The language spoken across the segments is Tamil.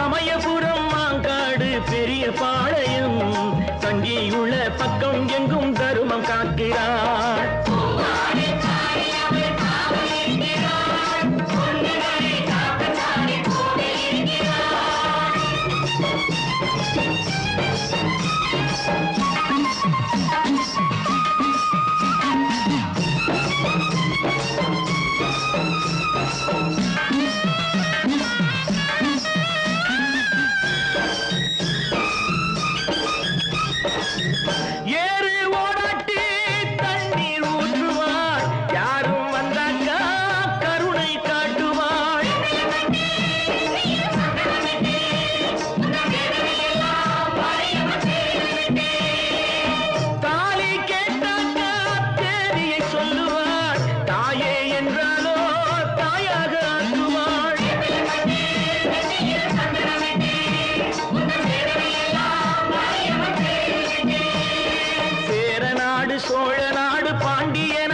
இருக்கிறாள் நாடு பாண்டியன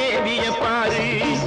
தேவிய பாரு.